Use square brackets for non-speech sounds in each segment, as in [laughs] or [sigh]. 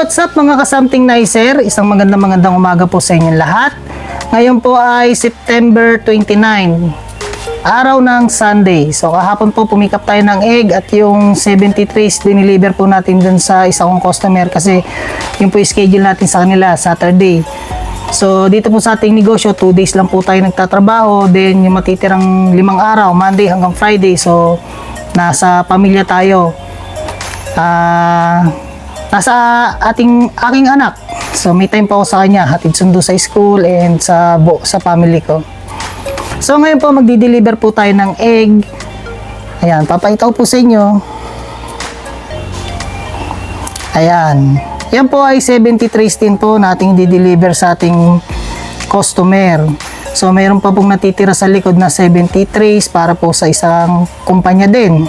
What's up mga kasamting nicer? Isang magandang magandang umaga po sa inyong lahat. Ngayon po ay September 29, araw ng Sunday. So kahapon po pumikap tayo ng egg at yung 73s diniliver po natin dun sa isa kong customer kasi yung po schedule natin sa kanila, Saturday. So dito po sa ating negosyo, 2 days lang po tayo nagtatrabaho. Then yung matitirang limang araw, Monday hanggang Friday. So nasa pamilya tayo. Ah, nasa ating aking anak. So may time pa ako sa kanya, hatid sundo sa school and sa bu- sa family ko. So ngayon po magdi-deliver po tayo ng egg. Ayan, papakita ko po sa inyo. Ayan. Yan po ay 73 tin po nating di-deliver sa ating customer. So mayroon pa pong natitira sa likod na 73 para po sa isang kumpanya din.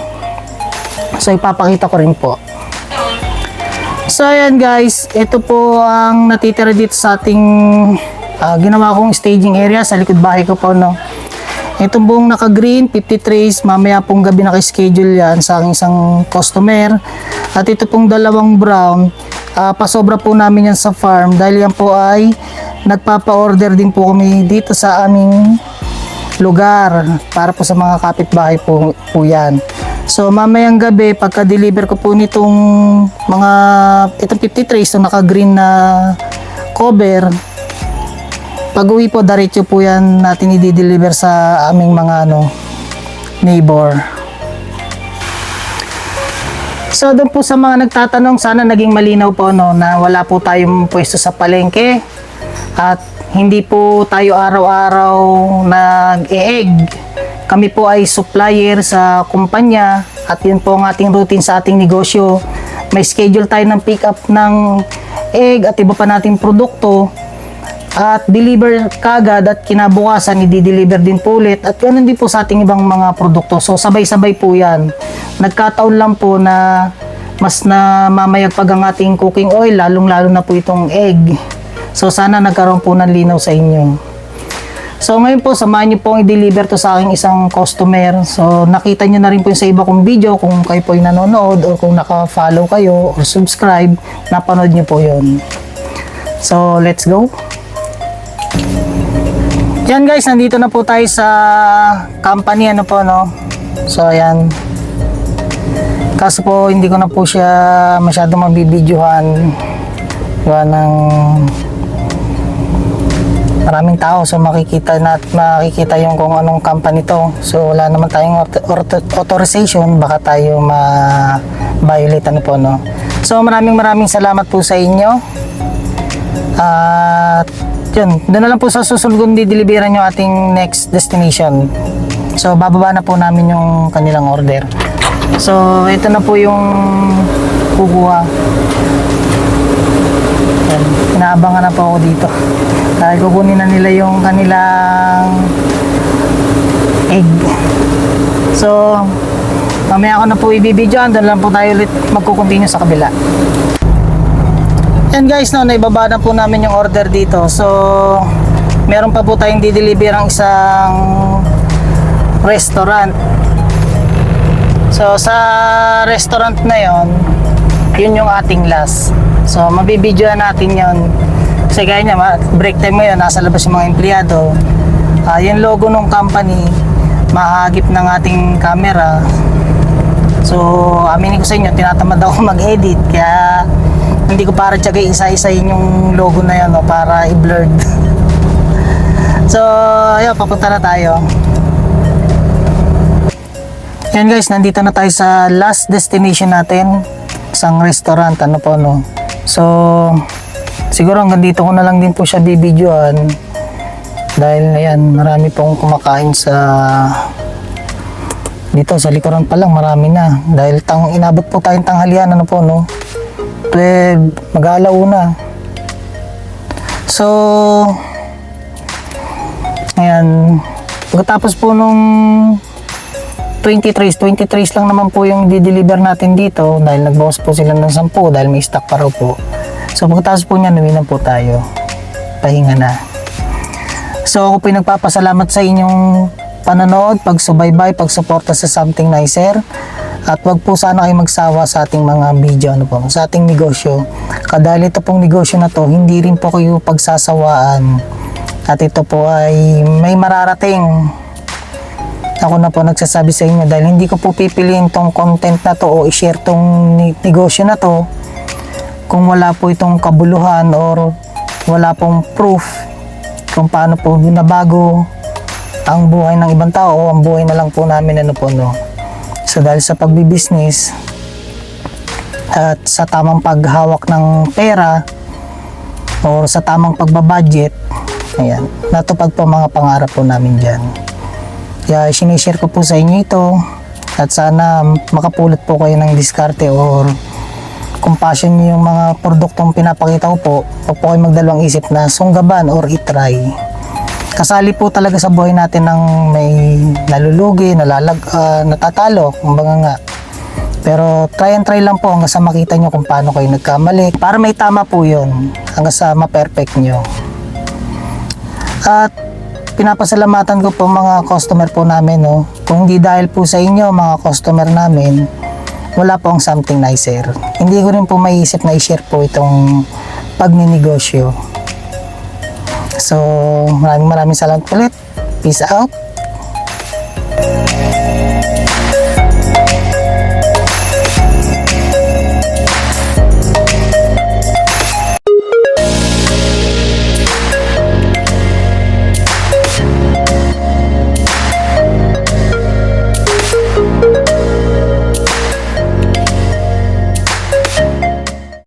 So ipapakita ko rin po. So ayan guys, ito po ang natitira dito sa ating ah, ginawa kong staging area sa likod bahay ko po no. Ito pong naka-green, 50 trays, mamaya pong gabi naka-schedule yan sa aking isang customer. At ito pong dalawang brown, ah, pasobra po namin yan sa farm dahil yan po ay nagpapa-order din po kami dito sa aming lugar para po sa mga kapitbahay po, po yan. So mamayang gabi pagka-deliver ko po nitong mga itong 50 trays naka-green na cover pag uwi po diretso po yan natin i-deliver sa aming mga ano neighbor. So doon po sa mga nagtatanong sana naging malinaw po no na wala po tayong pwesto sa palengke at hindi po tayo araw-araw nag-e-egg. Kami po ay supplier sa kumpanya at yun po ang ating routine sa ating negosyo. May schedule tayo ng pick up ng egg at iba pa nating produkto at deliver kagad at kinabukasan i-deliver din po ulit at ganun din po sa ating ibang mga produkto. So sabay-sabay po yan. Nagkataon lang po na mas na mamayag pag ang ating cooking oil, lalong-lalo na po itong egg. So sana nagkaroon po ng linaw sa inyo. So ngayon po, samahan niyo po ang i-deliver to sa aking isang customer. So nakita niyo na rin po sa iba kong video kung kayo po yung nanonood or kung naka-follow kayo or subscribe, napanood niyo po yon. So let's go. Yan guys, nandito na po tayo sa company ano po no. So ayan. Kaso po hindi ko na po siya masyado mabibidyohan. Gawa ng maraming tao so makikita na makikita yung kung anong company to so wala naman tayong auth- auth- authorization baka tayo ma-violate ano po no? So maraming maraming salamat po sa inyo. At yun doon na lang po sa susunod kung dideliveran yung ating next destination. So bababa na po namin yung kanilang order. So ito na po yung kukuha. Inaabangan na po ako dito. Dahil kukunin na nila yung kanilang egg. So, mamaya ako na po ibibidyoan. Doon lang po tayo ulit magkukontinue sa kabila. Yan guys, no, naibaba na po namin yung order dito. So, meron pa po tayong dideliver ang isang restaurant. So, sa restaurant na yon yun yung ating last. So, mabibidyoan natin yon Kasi gaya niya, break time ngayon, nasa labas yung mga empleyado. Ah, yung logo ng company, mahagip ng ating camera. So, aminin ko sa inyo, tinatamad ako [laughs] mag-edit. Kaya, hindi ko para tiyagay isa-isahin yung logo na yan, no, para i-blurred. [laughs] so, ayun, papunta na tayo. Yan guys, nandito na tayo sa last destination natin. Isang restaurant, ano po, no. So, siguro hanggang dito ko na lang din po siya bibidyoan. Dahil, ayan, marami pong kumakain sa dito sa likuran pa lang marami na. Dahil tang inabot po tayong tanghalian ano po no? 12 mag-aalauna so ayan. Pagkatapos po nung 20 trays 20 trays lang naman po yung di-deliver natin dito dahil nagbawas po sila ng 10 dahil may stock pa raw po so pagkatapos po niyan uwi na po tayo pahinga na so ako po yung nagpapasalamat sa inyong panonood, pagsubaybay, pagsuporta sa Something Nicer. At wag po sana kayo magsawa sa ating mga video, ano po, sa ating negosyo. Kadahil ito pong negosyo na to, hindi rin po kayo pagsasawaan. At ito po ay may mararating. Ako na po nagsasabi sa inyo dahil hindi ko po pipiliin tong content na to o i-share tong negosyo na to kung wala po itong kabuluhan or wala pong proof kung paano po nabago ang buhay ng ibang tao o ang buhay na lang po namin ano po no. So dahil sa pagbibusiness at sa tamang paghawak ng pera or sa tamang pagbabudget, ayan, natupad po mga pangarap po namin dyan. Kaya sinishare ko po sa inyo ito at sana makapulot po kayo ng diskarte or kung passion nyo yung mga produktong pinapakita ko po, huwag po kayo magdalawang isip na sunggaban or itry. Kasali po talaga sa buhay natin ng may nalulugi, nalalag, ah, natatalo, kumbaga nga. Pero try and try lang po hanggang sa makita nyo kung paano kayo nagkamali. Para may tama po yun, hanggang sa ma-perfect nyo. At pinapasalamatan ko po mga customer po namin. No? Kung hindi dahil po sa inyo, mga customer namin, wala po ang something nicer. Hindi ko rin po maiisip na i-share po itong pagninegosyo. So, maraming maraming salamat ulit. Peace out.